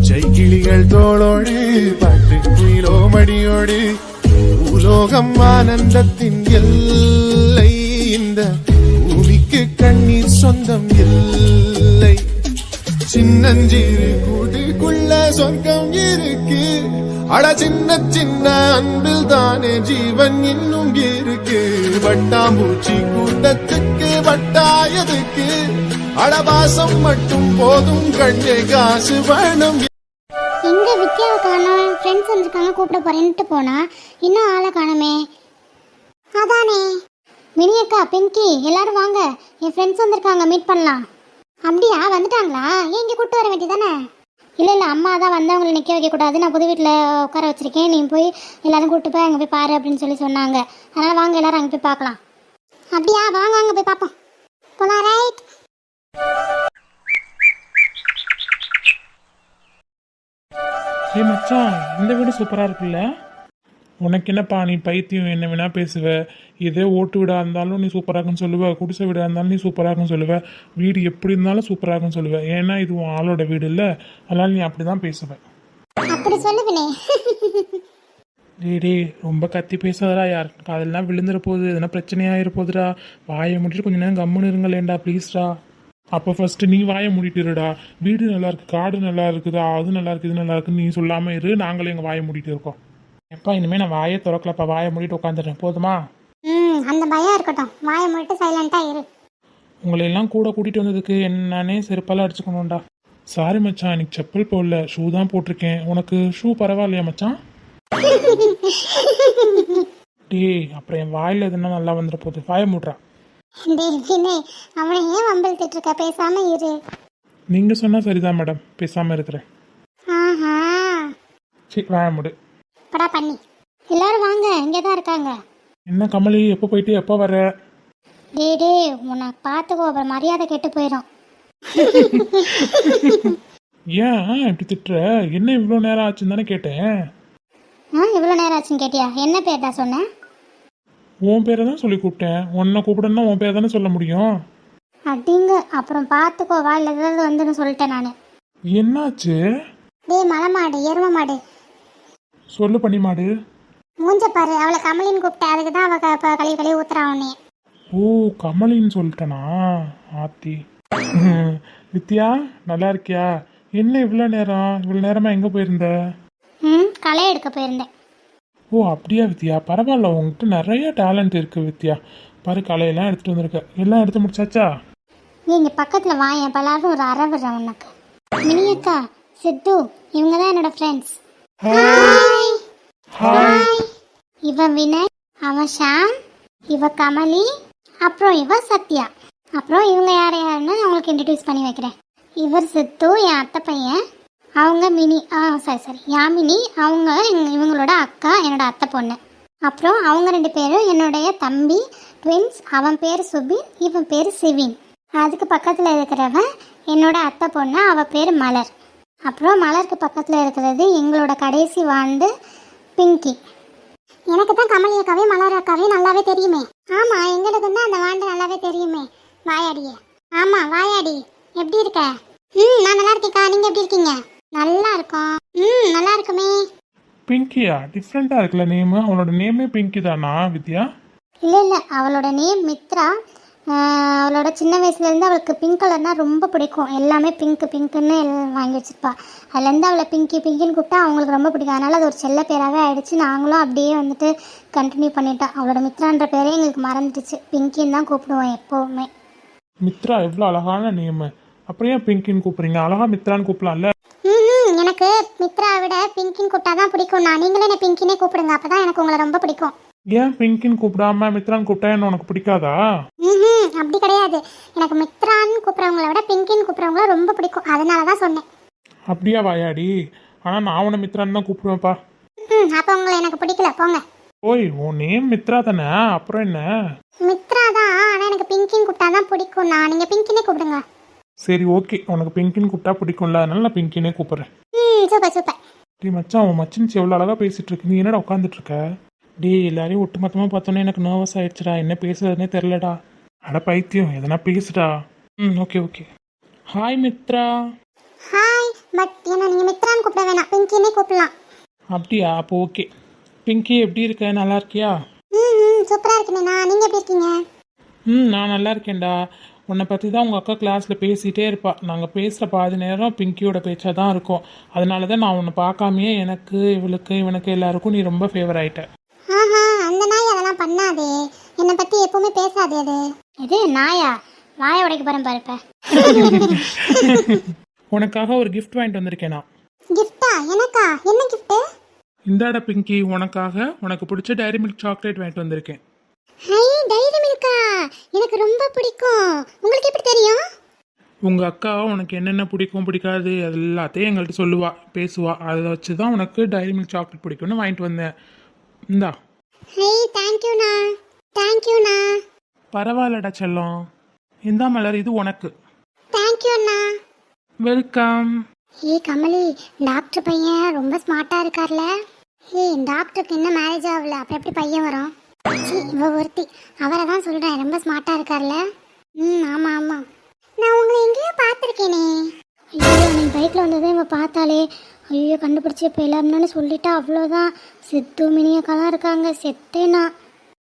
பச்சை கிளிகள் தோளோடு பாட்டு குயிலோ மடியோடு பூலோகம் ஆனந்தத்தின் எல்லை இந்த பூமிக்கு கண்ணீர் சொந்தம் இல்லை. சின்னஞ்சிறு கூட்டுக்குள்ள சொர்க்கம் இருக்கு. அட சின்ன சின்ன அன்பில் தானே ஜீவன் இன்னும் இருக்கு. வட்டாம்பூச்சி கூட்டத்துக்கு வட்டாயதுக்கு அடபாசம் மட்டும் போதும் கண்ணே காசு வேணும் எங்க வித்யாவை ஃப்ரெண்ட்ஸ் வந்திருக்காங்க கூப்பிட போறேன்ட்டு போனா இன்னும் ஆளை காணுமே. அதானே. மினி அக்கா பிங்கி எல்லாரும் வாங்க. என் ஃப்ரெண்ட்ஸ் வந்திருக்காங்க மீட் பண்ணலாம். அப்படியா வந்துட்டாங்களா? ஏன் இங்கே கூப்பிட்டு வர வேண்டியதானே இல்லை இல்லை அம்மா தான் வந்தவங்களை நிற்க வைக்கக்கூடாது நான் புது வீட்டில் உட்கார வச்சுருக்கேன். நீ போய் எல்லாரும் கூப்பிட்டு போய் அங்கே போய் பாரு அப்படின்னு சொல்லி சொன்னாங்க. அதனால் வாங்க எல்லாரும் அங்கே போய் பார்க்கலாம். அப்படியா வாங்க அங்கே போய் பார்ப்போம். போலாம் ரைட் ஏ மச்சான் இந்த வீடு சூப்பராக இருக்குல்ல? உனக்கு என்னப்பா நீ பைத்தியம் என்ன வேணா பேசுவ. இதே ஓட்டு வீடா இருந்தாலும் நீ சூப்பராக இருக்குன்னு சொல்லுவ. குடிசை வீடா இருந்தாலும் நீ சூப்பராக இருக்குன்னு சொல்லுவ. வீடு எப்படி இருந்தாலும் சூப்பராக இருக்குன்னு சொல்லுவ. ஏன்னா இது உன் ஆளோட வீடு இல்லை அதனால நீ அப்படி தான் பேசுவ. அப்படி சொல்லுவினே டேய் டேய் ரொம்ப கத்தி பேசாதடா யார். அதெல்லாம் விழுந்துற போகுது. எதனா பிரச்சனையாயிர போகுதுடா. வாயை மூடிட்டு கொஞ்ச நேரம் கம்முன்னு இருங்களேன்டா ப்ளீஸ்டா அப்போ ஃபர்ஸ்ட் நீ வாயை மூடிட்டு இருடா வீடு நல்லா இருக்கு காடு நல்லா இருக்குதா அது நல்லா இருக்கு இது நல்லா இருக்குன்னு நீ சொல்லாம இரு நாங்களும் எங்கள் வாயை மூடிட்டு இருக்கோம். எப்பா இனிமேல் நான் வாயை திறக்கலப்பா வாயை மூடிட்டு உட்காந்துடுறேன் போதுமா? ம் அந்த பயம் இருக்கட்டும். வாயை மூடிட்டு சைலண்டாக இரு. உங்களை எல்லாம் கூட கூட்டிட்டு வந்ததுக்கு என்னன்னே செருப்பால அடிச்சுக்கணும்டா. சாரி மச்சான் எனக்கு செப்பல் போடல ஷூ தான் போட்டிருக்கேன். உனக்கு ஷூ பரவாயில்லையா மச்சான்? டேய் அப்புறம் என் வாயில் எதுனா நல்லா வந்துட போகுது. வாயை மூடுறா. டேய் வினய் அவனை ஏன் வம்பிழுத்துட்டு இருக்க? பேசாம இரு. நீங்க சொன்னா சரிதான் மேடம். பேசாம இருக்கிறேன். ஆஹா. சரி மூடு. படா பண்ணி. எல்லாரும் வாங்க இங்கே தான் இருக்காங்க. என்ன கமலி எப்போ போயிட்டு எப்போ வர? டேய் டேய் உன்னை பார்த்துக்கோ அப்புறம் மரியாதை கெட்டு போயிடும் ஏன் இப்படி திட்டுற? என்ன இவ்வளோ நேரம் ஆச்சுன்னு தானே கேட்டேன். ஆ இவ்வளோ நேரம் ஆச்சுன்னு கேட்டியா? என்ன பேர்டா சொன்னேன் உன் பேரை தான் சொல்லி கூப்பிட்டேன். உன்னை கூப்பிடணும்னா உன் பேரை தானே சொல்ல முடியும்? அப்படிங்க அப்புறம் பார்த்துக்கோ வாயில் ஏதாவது வந்துன்னு சொல்லிட்டேன் நான். என்னாச்சு? டேய் மலை மாடு எரும மாடு. சொல்லு பண்ணி மாடு. மூஞ்ச பாரு அவளை கமலின்னு கூப்பிட்டேன். அதுக்கு தான் அவள் இப்போ கழுவி கழுவி உன்னைய. ஓ கமலின்னு சொல்லிட்டேனா? ஆத்தி. வித்யா நல்லா இருக்கியா? என்ன இவ்வளோ நேரம்? இவ்வளோ நேரமா எங்கே போயிருந்த? ம் களை எடுக்க போயிருந்தேன். ஓ அப்படியா வித்யா? பரவாயில்ல உங்ககிட்ட நிறைய டேலண்ட் இருக்கு வித்யா. பாரு கலையெல்லாம் எடுத்துட்டு வந்திருக்க. எல்லாம் எடுத்து முடிச்சாச்சா? நீ இங்கே பக்கத்தில் வாயேன் பலாரும் ஒரு அற விடுறேன் உனக்கு. மினியக்கா சித்து இவங்க தான் என்னோட ஃப்ரெண்ட்ஸ் ஹாய் இவன் வினய் அவன் ஷாம் இவ கமலி அப்புறம் இவ சத்யா. அப்புறம் இவங்க யார் யாருன்னு நான் உங்களுக்கு இன்ட்ரடியூஸ் பண்ணி வைக்கிறேன். இவர் சித்து என் அத்தை பையன். அவங்க மினி ஆ சரி சரி யாமினி அவங்க இவங்களோட அக்கா என்னோட அத்தை பொண்ணு. அப்புறம் அவங்க ரெண்டு பேரும் என்னுடைய தம்பி ட்வின்ஸ் அவன் பேர் சுபின் இவன் பேர் சிவின். அதுக்கு பக்கத்தில் இருக்கிறவன் என்னோட அத்தை பொண்ணு அவள் பேர் மலர். அப்புறம் மலருக்கு பக்கத்தில் இருக்கிறது எங்களோட கடைசி வாண்டு பிங்கி. எனக்கு தான் கமலி அக்காவே மலர் அக்காவே நல்லாவே தெரியுமே. ஆமாம் எங்களுக்கு தான் அந்த வாண்டு நல்லாவே தெரியுமே. வாயாடியே. ஆமாம் வாயாடி. எப்படி இருக்க? ம் நான் நல்லா இருக்கேக்கா நீங்கள் எப்படி இருக்கீங்க? நல்லா இருக்கோம் ம் நல்லா இருக்குமே பிங்கியா டிஃப்ரெண்ட்டாக இருக்குல்ல நேமு அவளோட நேமே பிங்கி தானா வித்யா? இல்ல இல்ல அவளோட நேம் மித்ரா. ஆஹ் அவளோட சின்ன வயசுலேருந்து அவளுக்கு பிங்க் கலர்னா ரொம்ப பிடிக்கும். எல்லாமே பிங்க் பிங்க்குன்னு வாங்கி வச்சிருப்பா. அதுலேருந்து அவளை பிங்கி பிங்கின்னு கூப்பிட்டா அவங்களுக்கு ரொம்ப பிடிக்கும். அதனால அது ஒரு செல்ல பேராகவே ஆயிடுச்சு. நாங்களும் அப்படியே வந்துட்டு கண்டினியூ பண்ணிட்டோம் அவளோட மித்ரான்ற பேரே எங்களுக்கு மறந்துடுச்சு. பிங்கின்னு தான் கூப்பிடுவோம் எப்போவுமே. மித்ரா எவ்வளோ அழகான நேமு அப்புறம் ஏன் பிங்கின்னு கூப்பிடுறீங்க? அழகா மித்ரான்னு கூப்பிடலாம்ல. ம் எனக்கு மித்ரா விட பிங்கின்னு கூப்பிட்டா தான் பிடிக்கும் நான் நீங்களே என்ன பிங்கினே கூப்பிடுங்க. அப்போ தான் எனக்கு உங்களை ரொம்ப பிடிக்கும். ஏன் பிங்கின்னு கூப்பிடாம மித்ரான்னு கூப்பிட்டா என்ன உனக்கு பிடிக்காதா? ம் அப்படி கிடையாது. எனக்கு மித்ரான்னு கூப்பிட்றவங்கள விட பிங்கின்னு கூப்பிட்றவங்கள ரொம்ப பிடிக்கும். அதனால தான் சொன்னேன். அப்படியா வாயாடி? ஆனால் நான் உன்னை மித்ரான்னு தான் கூப்பிடுவேன்ப்பா. ம் அப்போ உங்களை எனக்கு பிடிக்கல. போங்க. ஓய் உன் நேம் மித்ரா தானே? அப்புறம் என்ன? மித்ரா தான். ஆனால் எனக்கு பிங்கின்னு கூப்பிட்டா தான் பிடிக்கும் நான் நீங்கள் பிங்கினே கூப்பிடுங்க. சரி ஓகே உனக்கு பிங்கின்னு கூப்பிட்டா பிடிக்கும்ல அதனால நான் பிங்கினே கூப்பிட்றேன். ம் சூப்பர் சூப்பர். டேய் மச்சான் உன் மச்சின்ச்சி எவ்வளோ அழகாக பேசிட்டு இருக்கு. நீ என்னடா உட்காந்துட்டு இருக்க? டேய் எல்லாரையும் ஒட்டுமொத்தமாக பார்த்தோன்னே எனக்கு நர்வஸ் ஆயிடுச்சுடா. என்ன பேசுறதுனே தெரிலடா அட பைத்தியம் எதனா பேசுடா. ம் okay okay hi Mithra. Hi but என்ன நீங்கள் மித்ரா பிங்கினே கூப்பிடலாம். அப்படியா? அப்போ ஓகே பிங்கி எப்படி இருக்க? நல்லா இருக்கியா? ம் ம் சூப்பராக இருக்குண்ணா நீங்கள் எப்படி இருக்கீங்க? ம் நான் நல்லா இருக்கேன்டா. உன்னை பற்றி தான் உங்கள் அக்கா கிளாஸில் பேசிகிட்டே இருப்பா. நாங்கள் பேசுகிற பாதி நேரம் பிங்கியோட பேச்சாக தான் இருக்கும். அதனால தான் நான் உன்னை பார்க்காமையே எனக்கு இவளுக்கு இவனுக்கு எல்லாருக்கும் நீ ரொம்ப ஃபேவர் ஆயிட்ட. ஆஹா அந்த நாய் அதெல்லாம் பண்ணாதே. என்னை பற்றி எப்பவுமே பேசாதே அது. இது நாயா? வாய உடைக்க போகிறேன் பாருப்ப உனக்காக ஒரு gift வாங்கிட்டு வந்திருக்கேன் நான். கிஃப்டா எனக்கா? என்ன கிஃப்ட்டு இந்தாடா பிங்கி உனக்காக உனக்கு பிடிச்ச டைரி மில்க் சாக்லேட் வாங்கிட்டு வந்திருக்கேன். ஹை டைரி மில்கா எனக்கு ரொம்ப பிடிக்கும். உங்களுக்கு எப்படி தெரியும்? உங்கள் அக்கா உனக்கு என்னென்ன பிடிக்கும் பிடிக்காது எல்லாத்தையும் எங்கள்கிட்ட சொல்லுவா பேசுவா. அதை வச்சு தான் உனக்கு டைரி மில்க் சாக்லேட் பிடிக்கும்னு வாங்கிட்டு வந்தேன். இந்தா. ஹை தேங்க்யூண்ணா தேங்க்யூண்ணா பரவாயில்லடா செல்லம். இந்தா மலர் இது உனக்கு. தேங்க்யூண்ணா வெல்கம் ஏய் கமலி டாக்டர் பையன் ரொம்ப ஸ்மார்ட்டா இருக்கார்ல. ஏய் டாக்டருக்கு இன்னும் மேரேஜ் ஆகல? அப்புறம் எப்படி பையன் வரும்? இவ ஒருத்தி. அவரை தான் சொல்றேன். ரொம்ப ஸ்மார்ட்டா இருக்கார்ல. ம் ஆமா ஆமா. நான் உங்களை எங்கேயோ பார்த்துருக்கேனே. ஐயோ நீ பைக்கில் வந்ததே இவ பார்த்தாலே. ஐயோ கண்டுபிடிச்சி இப்போ எல்லாருன்னு சொல்லிட்டா. அவ்வளோதான் செத்து மினியக்காலாம் இருக்காங்க. செத்தேனா.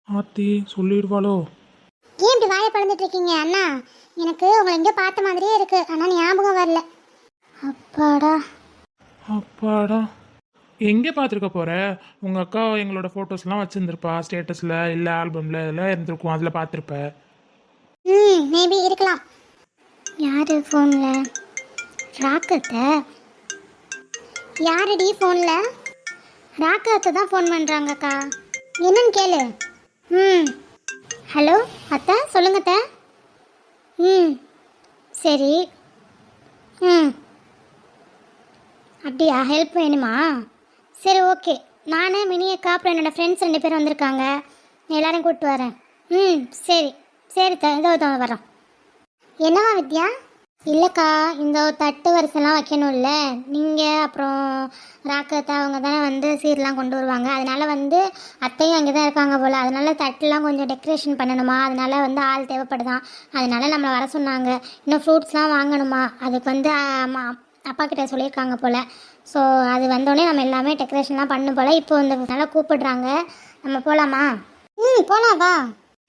ஆத்தி சொல்லிடுவாளோ? ஏன் இப்படி வாயை பழந்துட்டு இருக்கீங்க அண்ணா? எனக்கு உங்களை எங்கேயோ பார்த்த மாதிரியே இருக்கு. ஆனால் ஞாபகம் வரல. அப்பாடா. அப்பாடா. எங்கே பார்த்துருக்க போகிற உங்கள் அக்கா எங்களோட ஃபோட்டோஸ்லாம் வச்சுருந்துருப்பா ஸ்டேட்டஸில் இல்லை ஆல்பமில் இதெல்லாம் இருந்திருக்கும் அதில் பார்த்துருப்ப. ம் மேபி இருக்கலாம். யார் ஃபோனில் ராக்கத்தை? யாரடி ஃபோனில் ராக்கத்தை தான் ஃபோன் பண்ணுறாங்கக்கா என்னன்னு கேளு. ம். ஹலோ அத்தை சொல்லுங்க அத்தை. ம். சரி. ம். அப்படியா ஹெல்ப் வேணுமா? சரி ஓகே நான் மினி அக்கா அப்புறம் என்னோடய ஃப்ரெண்ட்ஸ் ரெண்டு பேரும் வந்திருக்காங்க. எல்லாரும் கூப்பிட்டு வரேன். ம் சரி. சரி த இதோ தான் வரோம் என்னவா வித்யா? இல்லைக்கா இந்த தட்டு வரிசைலாம் வைக்கணும்ல. நீங்கள் அப்புறம் ராக்கத்தை அவங்க தானே வந்து சீர்லாம் கொண்டு வருவாங்க. அதனால் வந்து அத்தையும் அங்கே தான் இருக்காங்க போல். அதனால் தட்டுலாம் கொஞ்சம் டெக்கரேஷன் பண்ணணுமா? அதனால வந்து ஆள் தேவைப்படுதான். அதனால் நம்மளை வர சொன்னாங்க. இன்னும் ஃப்ரூட்ஸ்லாம் வாங்கணுமா? அதுக்கு வந்து அம்மா அப்பா கிட்ட சொல்லியிருக்காங்க போல். ஸோ அது வந்தோடனே நம்ம எல்லாமே டெக்கரேஷன்லாம் பண்ணும் போல். இப்போ இந்த நல்லா கூப்பிடுறாங்க. நம்ம போகலாமா ம் போகலாம் வா.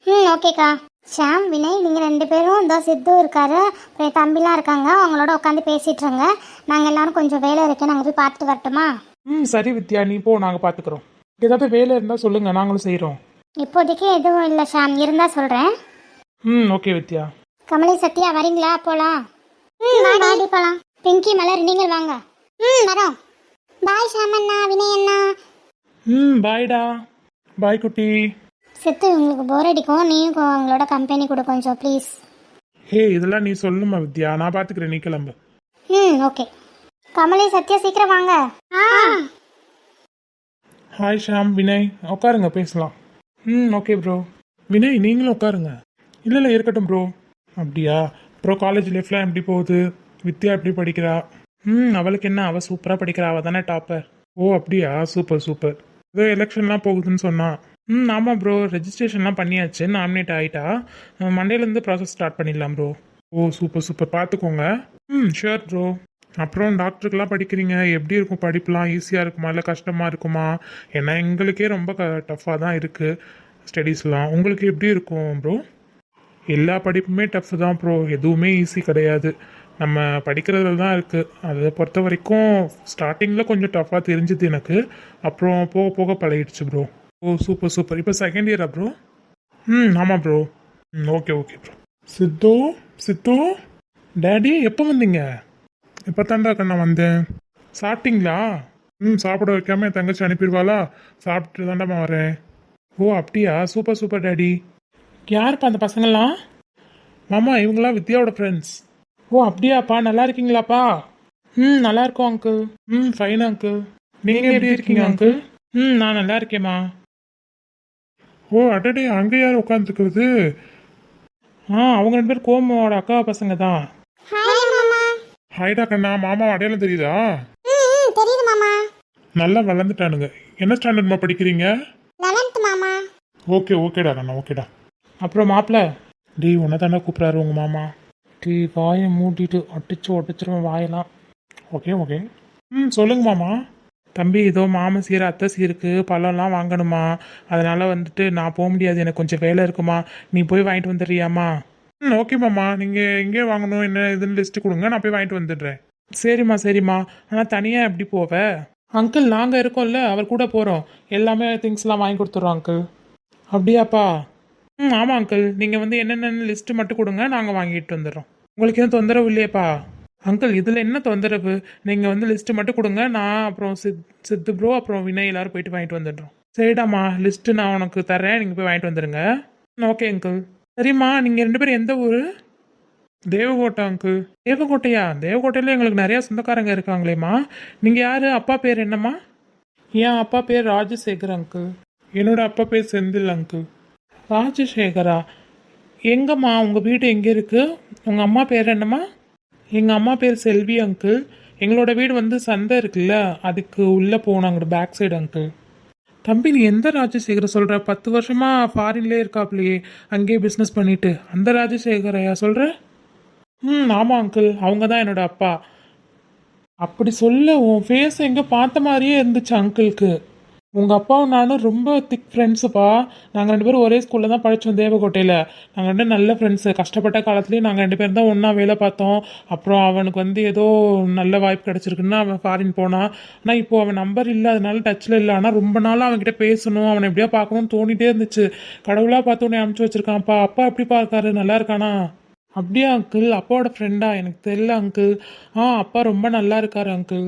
ம் ஓகேக்கா ஷாம் வினய் நீங்கள் ரெண்டு பேரும் இந்த சித்து இருக்காரு. அப்புறம் என் தம்பிலாம் இருக்காங்க. அவங்களோட உட்காந்து பேசிட்டுருங்க நாங்கள் எல்லாரும் கொஞ்சம் வேலை இருக்கு. நாங்கள் போய் பார்த்துட்டு வரட்டுமா? ம் சரி வித்யா. நீ போ நாங்கள் பார்த்துக்குறோம். ஏதாவது வேலை இருந்தால் சொல்லுங்கள் நாங்களும் செய்கிறோம் இப்போதைக்கு எதுவும் இல்லை ஷாம். இருந்தால் சொல்கிறேன் ம் ஓகே வித்யா. கமலி சத்யா வரீங்களா? போகலாம் ம் வாடி. போகலாம் பிங்கி மலர் நீங்கள் வாங்க. ம் வரோம் பாய் ஷாம் அண்ணா வினய் அண்ணா ம் பாய்டா. பாய் குட்டி. சித்து உங்களுக்கு போர் அடிக்கும். நீயும் கொ- அவங்களோட கம்பெனி கொடு கொஞ்சம் ப்ளீஸ் ஹே இதெல்லாம் நீ சொல்லுமா வித்யா? நான் பார்த்துக்கிறேன் நீ கிளம்பு. ம் ஓகே கமலி சத்யா சீக்கிரம் வாங்க. ஆ. ஹாய் ஷாம் வினய். உட்காருங்க பேசலாம். ம் ஓகே ப்ரோ வினய் நீங்களும் உட்காருங்க. இல்லை இல்லை இருக்கட்டும் ப்ரோ அப்படியா? அப்புறம் காலேஜ் லைஃப்லாம் எப்படி போகுது? வித்யா எப்படி படிக்கிறா? ம் அவளுக்கு என்ன? அவள் சூப்பராக படிக்கிறா. அவள் தானே டாப்பர் ஓ அப்படியா? சூப்பர் சூப்பர் ஏதோ எலெக்ஷன்லாம் போகுதுன்னு சொன்னான் ம் ஆமாம் ப்ரோ ரெஜிஸ்ட்ரேஷன்லாம் பண்ணியாச்சு. நாமினேட் ஆகிட்டா மண்டேலேருந்து ப்ராசஸ் ஸ்டார்ட் பண்ணிடலாம் ப்ரோ ஓ சூப்பர் சூப்பர் பார்த்துக்கோங்க ம் ஷுர் ப்ரோ அப்புறம் டாக்டருக்கெலாம் படிக்கிறீங்க. எப்படி இருக்கும் படிப்புலாம்? ஈஸியாக இருக்குமா? இல்லை கஷ்டமாக இருக்குமா? ஏன்னா எங்களுக்கே ரொம்ப க டஃப்பாக தான் இருக்குது ஸ்டடீஸ்லாம் உங்களுக்கு எப்படி இருக்கும் ப்ரோ எல்லா படிப்புமே டஃப் தான் ப்ரோ எதுவுமே ஈஸி கிடையாது. நம்ம படிக்கிறதுல தான் இருக்குது அதை பொறுத்த வரைக்கும் ஸ்டார்டிங்கில் கொஞ்சம் டஃப்பாக தெரிஞ்சுது எனக்கு. அப்புறம் போக போக பழகிடுச்சு ப்ரோ ஓ சூப்பர் சூப்பர் இப்போ செகண்ட் இயரா ப்ரோ ம் ஆமாம் ப்ரோ ம் okay okay bro Siddhu Siddhu. Daddy எப்போ வந்தீங்க? இப்போ தாண்டா கண்ணா வந்தேன்? சாப்பிட்டீங்களா? ம் சாப்பிட வைக்காம என் தங்கச்சி அனுப்பிடுவாளா? சாப்பிட்டு தாண்டாம்மா வரேன். ஓ அப்படியா? சூப்பர் சூப்பர் டேடி யாருப்பா அந்த பசங்கள்லாம்? மாமா இவங்களாம் வித்யாவோட ஃப்ரெண்ட்ஸ் ஓ அப்படியாப்பா நல்லா இருக்கீங்களாப்பா? ம் நல்லா இருக்கோம் அங்கிள் ம் ஃபைன் அங்கிள் நீங்கள் எப்படி இருக்கீங்க அங்கிள் ம் நான் நல்லா இருக்கேம்மா. ஓ அடடே அங்கே யார் உட்காந்துருக்குறது ஆ அவங்க ரெண்டு பேர் கோமாவோட அக்கா பசங்க தான். ஹாய் மாமா. ஹாய்டா கண்ணா மாமா அடையாளம் தெரியுதா? ம் தெரியுது மாமா. நல்லா வளர்ந்துட்டானுங்க. என்ன ஸ்டாண்டர்ட்மா படிக்கிறீங்க? மாமா. ஓகே ஓகேடா கண்ணா ஓகேடா. அப்புறம் மாப்பிள்ள டீ உன்னை தானே கூப்பிட்றாரு உங்கள் மாமா. டீ வாயை மூடிட்டு அடிச்சு ஒட்டிச்சிருவேன் வாயெல்லாம். ஓகே ஓகே ம் சொல்லுங்க மாமா. தம்பி ஏதோ மாமன் சீர் அத்தை சீருக்கு பழம்லாம் வாங்கணுமா? அதனால வந்துட்டு நான் போக முடியாது எனக்கு கொஞ்சம் வேலை இருக்குமா? நீ போய் வாங்கிட்டு வந்துடுறியாம்மா ம் ஓகே மாமா. நீங்கள் எங்கே வாங்கணும் என்ன இதுன்னு லிஸ்ட்டு கொடுங்க நான் போய் வாங்கிட்டு வந்துடுறேன். சரிம்மா சரிம்மா. ஆனால் தனியாக எப்படி போவ? அங்கிள் நாங்கள் இருக்கோம்ல அவர் கூட போகிறோம் எல்லாமே திங்ஸ்லாம் வாங்கி கொடுத்துட்றோம் அங்கிள். அப்படியாப்பா? ம் ஆமாம் அங்கிள் நீங்கள் வந்து என்னென்ன லிஸ்ட்டு மட்டும் கொடுங்க நாங்கள் வாங்கிட்டு வந்துடுறோம். உங்களுக்கு எதுவும் தொந்தரவு இல்லையேப்பா? அங்கிள் இதில் என்ன தொந்தரவு? நீங்கள் வந்து லிஸ்ட்டு மட்டும் கொடுங்க நான் அப்புறம் சித் சித்து ப்ரோ அப்புறம் வினய் எல்லாரும் போயிட்டு வாங்கிட்டு வந்துடுறோம். சரிடாம்மா லிஸ்ட்டு நான் உனக்கு தரேன் நீங்கள் போய் வாங்கிட்டு வந்துடுங்க ஓகே அங்கிள் சரிம்மா நீங்கள் ரெண்டு பேரும் எந்த ஊர்? தேவகோட்டை அங்கிள் தேவகோட்டையா? தேவகோட்டையில் எங்களுக்கு நிறையா சொந்தக்காரங்க இருக்காங்களேம்மா. நீங்கள் யார்? அப்பா பேர் என்னம்மா? என் அப்பா பேர் ராஜசேகர் அங்கிள் என்னோட அப்பா பேர் செந்தில் அங்கிள் ராஜசேகரா எங்கம்மா உங்கள் வீடு எங்கே இருக்குது உங்கள் அம்மா பேர் என்னம்மா? எங்கள் அம்மா பேர் செல்வி அங்கிள். எங்களோட வீடு வந்து சந்தை இருக்குல்ல அதுக்கு உள்ளே போகணும் அங்கிட்டு பேக் சைடு அங்கிள். தம்பி நீ எந்த ராஜசேகரை சொல்கிற பத்து வருஷமாக ஃபாரின்லேயே இருக்காப்லையே அங்கேயே பிஸ்னஸ் பண்ணிட்டு. அந்த ராஜசேகரையா சொல்கிற ம் ஆமாம் அங்கிள். அவங்க தான் என்னோட அப்பா. அப்படி சொல்ல உன் ஃபேஸ் எங்கே பார்த்த மாதிரியே இருந்துச்சு அங்கிளுக்கு. உங்கள் அப்பாவும் நானும் ரொம்ப திக் ஃப்ரெண்ட்ஸுப்பா நாங்கள் ரெண்டு பேரும் ஒரே ஸ்கூலில் தான் படித்தோம் தேவகோட்டையில். நாங்கள் ரெண்டு நல்ல ஃப்ரெண்ட்ஸு கஷ்டப்பட்ட காலத்துலேயும் நாங்கள் ரெண்டு பேரும் தான் ஒன்றா வேலை பார்த்தோம். அப்புறம் அவனுக்கு வந்து ஏதோ நல்ல வாய்ப்பு கிடச்சிருக்குன்னு அவன் ஃபாரின் போனான் ஆனால் இப்போது அவன் நம்பர் இல்லை அதனால டச்சில் இல்லை. ஆனால் ரொம்ப நாளாக அவன்கிட்ட பேசணும். அவனை எப்படியா பார்க்கணும்னு தோணிகிட்டே இருந்துச்சு. கடவுளாக பார்த்து உடனே அமுச்சு வச்சுருக்கான்ப்பா அப்பா எப்படி பார்க்காரு நல்லா இருக்கானா? அப்படியா அங்கிள் அப்பாவோட ஃப்ரெண்டா எனக்கு தெரியல அங்கிள் ஆ அப்பா ரொம்ப நல்லா இருக்காரு அங்கிள்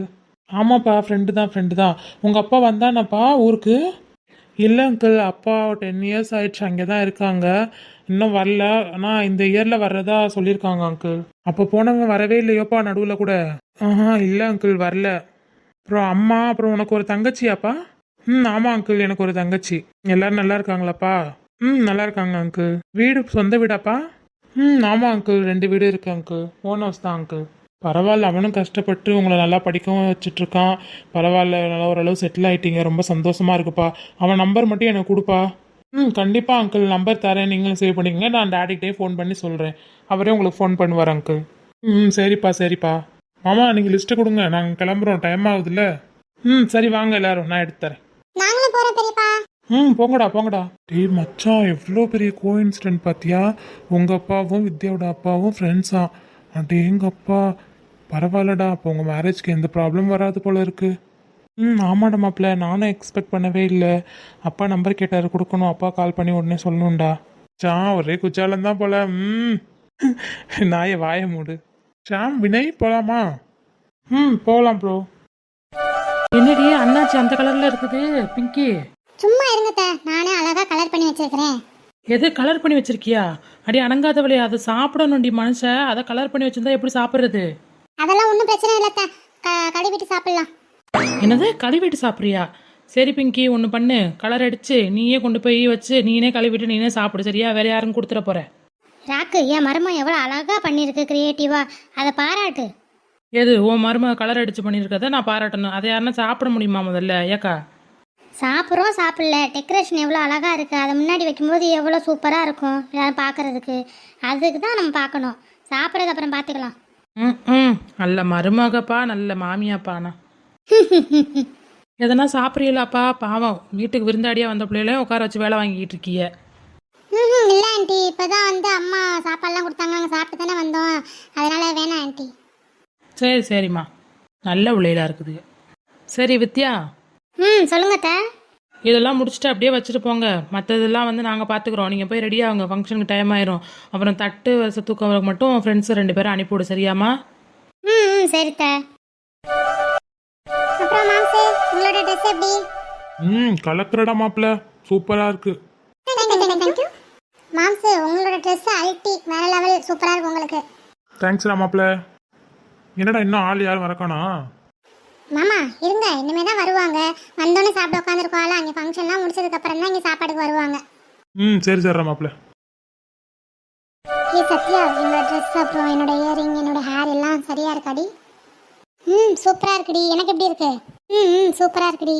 ஆமாப்பா ஃப்ரெண்டு தான் ஃப்ரெண்டு தான். உங்கள் அப்பா வந்தானப்பா ஊருக்கு? இல்லை அங்கிள் அப்பா டென் இயர்ஸ் ஆயிடுச்சு அங்கே தான் இருக்காங்க. இன்னும் வரல. ஆனால் இந்த இயரில் வர்றதா சொல்லியிருக்காங்க அங்கிள் அப்போ போனவங்க வரவே இல்லையோப்பா நடுவில் கூட. ஆஹா இல்லை அங்கிள் வரல. அப்புறம் அம்மா அப்புறம் உனக்கு ஒரு தங்கச்சியாப்பா? ம் ஆமாம் அங்கிள் எனக்கு ஒரு தங்கச்சி. எல்லோரும் நல்லா இருக்காங்களாப்பா? ம் நல்லா இருக்காங்க அங்கிள் வீடு சொந்த வீடாப்பா? ம் ஆமாம் அங்கிள் ரெண்டு வீடு இருக்கு அங்கிள் ஓன் ஹவுஸ் தான் அங்கிள் பரவாயில்ல அவனும் கஷ்டப்பட்டு உங்களை நல்லா படிக்கவும் வச்சுட்ருக்கான். பரவாயில்ல நல்லா ஓரளவு செட்டில் ஆயிட்டீங்க. ரொம்ப சந்தோஷமா இருக்குப்பா. அவன் நம்பர் மட்டும் எனக்கு கொடுப்பா. ம் கண்டிப்பாக அங்கிள் நம்பர் தரேன். நீங்களும் சேவ் பண்ணிக்கங்க. நான் டேடிக்கிட்டே ஃபோன் பண்ணி சொல்கிறேன் அவரே உங்களுக்கு ஃபோன் பண்ணுவார் அங்கிள் ம் சரிப்பா சரிப்பா. மாமா நீங்கள் லிஸ்ட்டு கொடுங்க. நாங்கள் கிளம்புறோம். டைம் ஆகுதுல்ல? ம் சரி வாங்க எல்லாரும். நான் எடுத்து தரேன். நாங்களும் போகிறோம் பெரியப்பா. ம் போங்கடா போங்கடா. டேய் மச்சான் எவ்வளோ பெரிய கோஇன்சிடென்ட் பார்த்தியா உங்கள் அப்பாவும் வித்யாவோட அப்பாவும் ஃப்ரெண்ட்ஸா அடேங்கப்பா. பரவாயில்லடா அப்போ உங்கள் மேரேஜ்க்கு எந்த ப்ராப்ளம் வராது போல இருக்கு. ம் ஆமாடா மாப்பிள்ள நானும் எக்ஸ்பெக்ட் பண்ணவே இல்லை. அப்பா நம்பர் கேட்டார் கொடுக்கணும். அப்பா கால் பண்ணி உடனே சொல்லணும்டா. சா ஒரே குச்சாலம் தான் போல. ம். நாய வாய மூடு. ஷாம் வினய் போலாமா? ம் போகலாம் ப்ரோ என்னடி அண்ணாச்சி அந்த கலர்ல இருக்குது பிங்கி? சும்மா இருங்கத்த நானே அழகா கலர் பண்ணி வச்சிருக்கிறேன். எது கலர் பண்ணி வச்சிருக்கியா? அடி அணங்காதவளே அதை சாப்பிடணும்டி மனுஷன். அதை கலர் பண்ணி வச்சிருந்தா எப்படி சாப்பிடுறது? அதெல்லாம் ஒன்றும் பிரச்சனை இல்லைத்த க கழுவிட்டு சாப்பிடலாம். என்னது? கழுவிட்டு சாப்பிட்றியா? சரி பிங்கி ஒன்று பண்ணு. கலர் அடிச்சு நீயே கொண்டு போய் வச்சு நீனே கழுவிட்டு நீனே சாப்பிடு. சரியா? வேற யாரும் கொடுத்துட போற? ராக்கு என் மருமம் எவ்வளோ அழகா பண்ணியிருக்கு கிரியேட்டிவா அதை பாராட்டு. எது? உன் மருமக கலர் அடிச்சு பண்ணியிருக்கத நான் பாராட்டணும். அதை யாருன்னா சாப்பிட முடியுமா முதல்ல ஏக்கா? சாப்பிட்றோம் சாப்பிடல. டெக்கரேஷன் எவ்வளோ அழகா இருக்கு. அதை முன்னாடி வைக்கும்போது எவ்வளோ சூப்பராக இருக்கும் எல்லாரும் பார்க்கறதுக்கு. அதுக்கு தான் நம்ம பார்க்கணும். சாப்பிட்றது அப்புறம் பார்த்துக்கலாம். ம் ம். நல்ல மருமகப்பா நல்ல மாமியாப்பாண்ணா. எதனா சாப்பிட்றீங்களாப்பா? பாவம். வீட்டுக்கு விருந்தாடியாக வந்த பிள்ளைகளையும் உட்கார வச்சு வேலை வாங்கிட்டு இருக்கீங்க ம் இல்லை ஆண்டி. இப்போ தான் வந்து அம்மா சாப்பாடுலாம் கொடுத்தாங்க. நாங்கள் சாப்பிட்டு தானே வந்தோம். அதனால வேணாம் ஆண்டி. சரி சரிம்மா. நல்ல பிள்ளைகளா இருக்குது. சரி வித்யா. ம் சொல்லுங்க. இதெல்லாம் முடிச்சுட்டு அப்படியே வச்சுட்டு போங்க. மற்றதெல்லாம் வந்து நாங்கள் பார்த்துக்குறோம் நீங்கள் போய் ரெடியாகுங்க ஃபங்க்ஷனுக்கு டைம் ஆயிரும். அப்புறம் தட்டு வரிசை தூக்கம் மட்டும் ஃப்ரெண்ட்ஸ் ரெண்டு பேரும் அனுப்பிவிடு சரியாம்மா? ம் சரித்த அப்புறம் மாம்சே உங்களோட ட்ரெஸ் எப்படி? ம் கலக்கிறடா மாப்பிள்ள. சூப்பராக இருக்கு. மாம்சு உங்களோட ட்ரெஸ் அல்டி வேற லெவல் சூப்பராக இருக்கும் உங்களுக்கு. தேங்க்ஸ்டா மாப்பிள்ள. என்னடா இன்னும் ஆள் யாரும் வரக்கானா? மாமா இருங்க. இனிமே தான் வருவாங்க. வந்தோடனே சாப்பிட உட்காந்துருக்கோம்ல அங்கே ஃபங்க்ஷன்லாம் முடிச்சதுக்கு அப்புறம் தான் இங்கே சாப்பாடுக்கு வருவாங்க. ம் சரி சரிடா மாப்பிள்ள ஏ சத்யா என்னோட ட்ரெஸ் அப்புறம் என்னோட இயரிங் என்னோட ஹேர் எல்லாம் சரியா இருக்காடி? ம் சூப்பராக இருக்குடி. எனக்கு எப்படி இருக்கு? ம் ம் சூப்பராக இருக்குடி.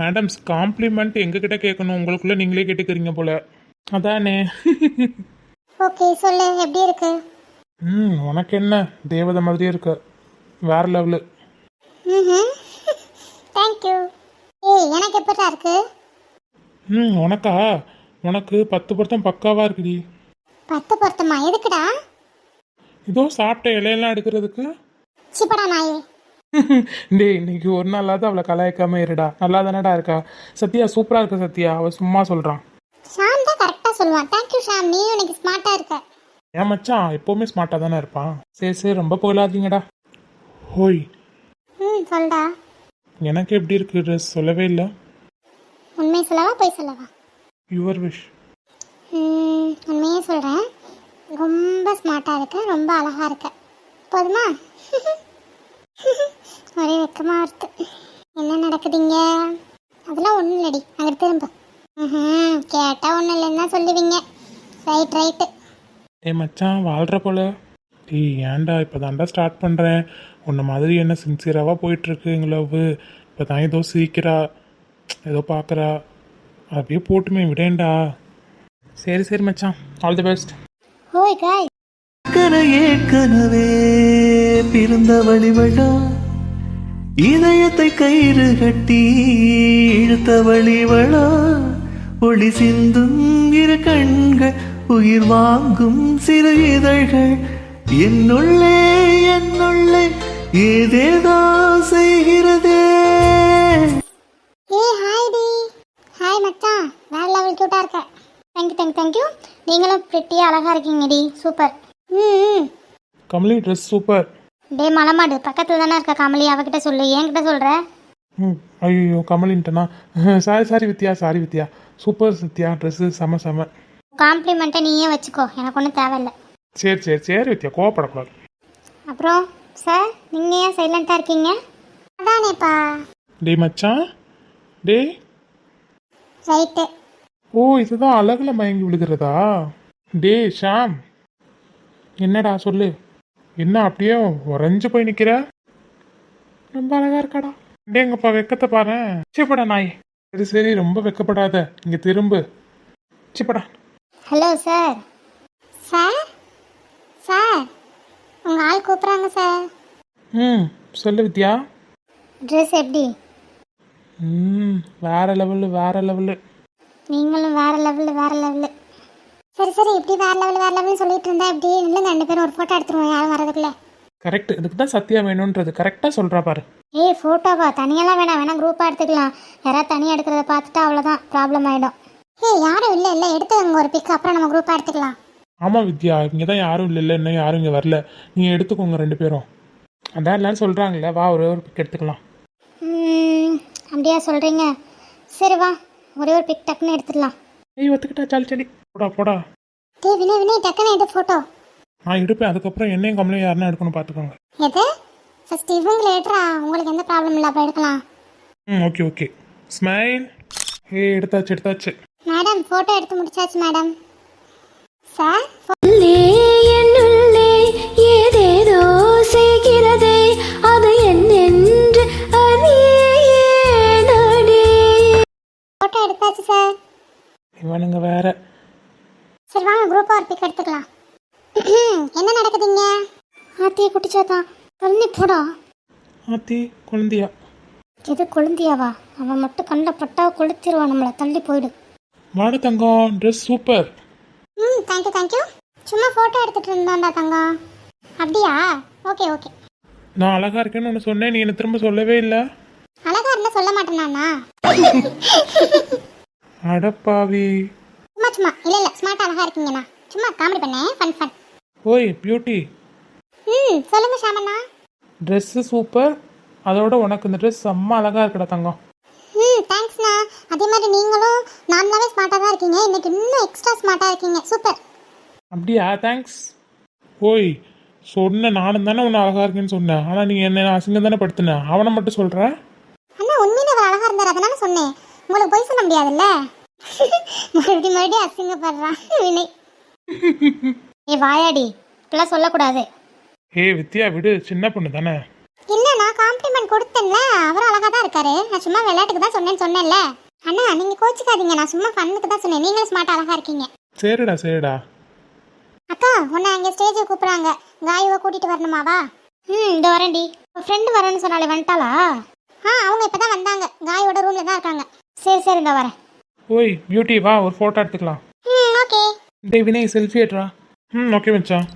மேடம்ஸ் காம்ப்ளிமெண்ட் எங்ககிட்ட கேட்கணும். உங்களுக்குள்ள நீங்களே கேட்டுக்கிறீங்க போல. அதானே? ஓகே சொல்லு. எப்படி இருக்கு? ம் உனக்கு என்ன? தேவதை மாதிரியே இருக்க. வேற லெவலு ம் தேங்க்யூ ஏய் எனக்கு எப்படா இருக்கு? ம் உனக்கா? உனக்கு பத்து பொருத்தம் பக்காவாக இருக்குடி. பத்து பொருத்தமா? எதுக்குடா? இதோ சாப்பிட்ட இலையெல்லாம் எடுக்கிறதுக்கு. சிப்படா நாயே. டேய் இன்னைக்கு ஒரு நாளாவது அவளை கலாய்க்காம இருடா. நல்லா தானடா இருக்கா? சத்யா சூப்பராக இருக்க சத்யா. அவள் சும்மா சொல்கிறான் ஷாம் தான் கரெக்டாக சொல்லுவான். Thank you Sham. நீயும் எனக்கு ஸ்மார்ட்டாக இருக்க. ஏன் மச்சான்? எப்போவுமே ஸ்மார்ட்டாக தானே இருப்பான். சரி சரி ரொம்ப புகழாதீங்கடா. ஹோய். ம் சொல்டா. எனக்கு எப்படி இருக்கு ட்ரெஸ் சொல்லவே இல்லை. உண்மையை சொல்லவா போய் சொல்லவா? யுவர் விஷ் உண்மையே சொல்கிறேன் ரொம்ப ஸ்மார்ட்டாக இருக்க ரொம்ப அழகாக இருக்க. போதுமா? ஒரே வெக்கமாக இருக்கு. என்ன நடக்குதுங்க? அதெல்லாம் ஒன்றும் இல்லடி. அங்கே திரும்ப. ம் கேட்டால் ஒன்றும் இல்லைன்னு சொல்லுவீங்க. ரைட் ரைட்டு ஏய் மச்சான் வாழ்கிற போல. டேய் ஏன்டா இப்போ தான்டா ஸ்டார்ட் பண்ணுறேன் உன்ன மாதிரி என்ன சின்சியராக போயிட்டுருக்கு எங்கள் லவ் இப்போ தான் ஏதோ சிரிக்கிறா ஏதோ பார்க்குறா அப்படியே போட்டுமே விடேன்டா. சரி சரி மச்சான். ஆல் தி பெஸ்ட் ஓய் காய் கரை ஏற்கனவே பிறந்த வழிவழா இதயத்தை கயிறு கட்டி இழுத்த வழிவழா ஒளி சிந்தும் இரு கண்கள் உயிர் வாங்கும் சிறு இதழ்கள். என்னுள்ளே என்னுள்ளே ஏதேதோ செய்கிறதே. ஏய் ஹாய் டி. ஹாய் மச்சான். வேற லெவல் க்யூட்டாக இருக்க. தேங்க்யூ தேங்க்யூ தேங்க்யூ நீங்களும் ப்ரிட்டியாக அழகாக இருக்கீங்க டி சூப்பர் ம் கமலி ட்ரெஸ் சூப்பர் டே மலமாடு. பக்கத்தில் தானே இருக்க கமலி? அவகிட்ட சொல்லு. என்கிட்ட சொல்கிற ம் ஐயோ கமலின்ட்டனா? Sorry sorry Vidya sorry Vidya. Super Sathya dress செம செம. காம்ப்ளிமெண்ட்டை நீயே வச்சுக்கோ. எனக்கு ஒன்றும் தேவையில்ல. சரி சரி சரி வித்யா கோவப்படக்கூடாது. அப்புறம் சார் நீங்கள் ஏன் சைலண்ட்டாக இருக்கீங்க? அதானேப்பா. டேய் மச்சான். டேய். ரைட்டு ஓ இதுதான் அழகுல மயங்கி விழுகிறதா? டே ஷாம். என்னடா சொல்லு. என்ன அப்படியே உறைஞ்சு போய் நிக்கிற? ரொம்ப அழகா இருக்காடா. டேங்கப்பா வெக்கத்தை பாரு. சிப்படா நாய். சரி சரி ரொம்ப வெக்கப்படாத. இங்க திரும்பு. சிப்படா ஹலோ சார் சார் சார் உங்கள் ஆள் கூப்பிட்றாங்க சார். ம் சொல்லு வித்யா. ட்ரெஸ் எப்படி? ம் வேற லெவலு வேற லெவலு. நீங்களும் வேற லெவலில் வேற லெவலு. சரி சரி இப்படி வேற லெவல் வேற லெவல்னு சொல்லிட்டு இருந்தா இப்படி இல்லைங்க ரெண்டு பேரும் ஒரு ஃபோட்டோ எடுத்துருவோம் யாரும் வரதுக்குள்ள கரெக்ட் இதுக்கு தான் சத்யா வேணுன்றது. கரெக்டாக சொல்கிறா பாரு. ஏய் ஃபோட்டோவா தனியெல்லாம் வேணாம். வேணா குரூப்பாக எடுத்துக்கலாம். யாராவது தனியாக எடுக்கிறத பார்த்துட்டா அவ்வளோதான் ப்ராப்ளம் ஆகிடும் ஏய் யாரும் இல்லை இல்லை. எடுத்துக்கோங்க ஒரு பிக் அப்புறம் நம்ம குரூப்பாக எடுத்துக்கலாம். ஆமாம் வித்யா இங்கே தான் யாரும் இல்லை இன்னும் யாரும் இங்கே வரல. நீங்கள் எடுத்துக்கோங்க ரெண்டு பேரும். அதான் எல்லாரும் சொல்கிறாங்களே வா ஒரே ஒரு பிக் எடுத்துக்கலாம். அப்படியா சொல்கிறீங்க சரி வா ஒரே ஒரு பிக் டக்குன்னு எடுத்துடலாம். ஏய் ஒத்துக்கிட்டா சாலி சளி போடா போடா. டேய் வினய் வினய் டக்குன்னு எடு ஃபோட்டோ நான் எடுப்பேன் அதுக்கப்புறம் என்னையும் கம்பளையும் யாருன்னா எடுக்கணும் பார்த்துக்கோங்க எது? ஃபர்ஸ்ட் இவங்களை எடுறா உங்களுக்கு எந்த ப்ராப்ளம் இல்லை அப்போ எடுக்கலாம். ம் ஓகே ஓகே. ஸ்மைல் ஏ எடுத்தாச்சு எடுத்தாச்சு. மேடம் ஃபோட்டோ எடுத்து முடிச்சாச்சு மேடம் சார் உள்ளே என்னுள்ளே ஏதேதோ செய்கிறதே அது என்னென்று அறியேனடே ஃபோட்டோ எடுத்தாச்சு சார் இவனுங்க வேற. சரி வாங்க குரூப்பாக ஒரு பிக் எடுத்துக்கலாம். என்ன நடக்குதுங்க ஆத்தியை குட்டிச்சாதான் தள்ளி போடா. ஆத்தி குழந்தையா. எது கொழுந்தியாவா? அவன் மட்டும் கண்ட பட்டா கொளுத்திடுவான் நம்மளை தள்ளி போயிடு. வாடு தங்கம் ட்ரெஸ் சூப்பர் ம் தேங்க்யூ தேங்க்யூ சும்மா ஃபோட்டோ எடுத்துட்டு இருந்தோம்டா தங்கம். அப்படியா? ஓகே ஓகே நான் அழகா இருக்கேன்னு ஒன்று சொன்னேன் நீ என்ன திரும்ப சொல்லவே இல்லை. அழகா இருந்தா சொல்ல மாட்டேனாண்ணா அடப்பாவி சும்மா சும்மா. இல்லை இல்லை. ஸ்மார்ட் அழகா இருக்கீங்கண்ணா. சும்மா காமெடி பண்ணேன் ஃபன் ஃபன் ஓய் பியூட்டி ம் சொல்லுங்க ஷாமண்ணா. ட்ரெஸ்ஸு சூப்பர் அதோட உனக்கு இந்த ட்ரெஸ் செம்ம அழகா இருக்குடா தங்கம். ம் தேங்க்ஸ்ண்ணா அதே மாதிரி நீங்களும் நார்மலாகவே ஸ்மார்ட்டாக தான் இருக்கீங்க. இன்னைக்கு இன்னும் எக்ஸ்ட்ரா ஸ்மார்ட்டாக இருக்கீங்க. சூப்பர். அப்படியா? தேங்க்ஸ் ஓய் சொன்ன நானும் தானே உன்னை அழகா இருக்கேன்னு சொன்னேன். ஆனால் நீ என்ன அசிங்கம் தானே படுத்தின. அவனை மட்டும் சொல்கிற அண்ணா உண்மையிலே அவர் அழகா இருந்தார். அதனால சொன்னேன். உங்களுக்கு போய் சொல்ல முடியாதுல்ல? மறுபடியும் மறுபடியும் அசிங்கப்படுறான் வினை ஏ வாயாடி. இப்பெல்லாம் சொல்லக்கூடாது. ஏய் வித்யா விடு. சின்ன பொண்ணு தானே. கொடுத்தேன்ல. அவரும் அழகா தான் இருக்காரு. நான் சும்மா விளையாட்டுக்கு தான் சொன்னேன்னு சொன்னேன்ல. அண்ணா நீங்க கோச்சிக்காதீங்க. நான் சும்மா ஃபன்னுக்கு தான் சொன்னேன். நீங்களும் ஸ்மார்ட் அழகா இருக்கீங்க. சரிடா சரிடா. அக்கா உன்னை அங்கே ஸ்டேஜுக்கு கூப்பிடுறாங்க. காயுவை கூட்டிட்டு வரணுமாவா ம் இந்த வரேன்டி. ஃப்ரெண்டு வரேன்னு சொன்னாலே வந்துட்டாளா? ஆ அவங்க இப்போ தான் வந்தாங்க. காயோட ரூமில் தான் இருக்காங்க. சரி சரி இந்த வரேன். ஓய் பியூட்டி வா ஒரு ஃபோட்டோ எடுத்துக்கலாம். ம் ஓகே டேய் வினய் செல்ஃபி எடுறா. ம் ஓகே மச்சான்.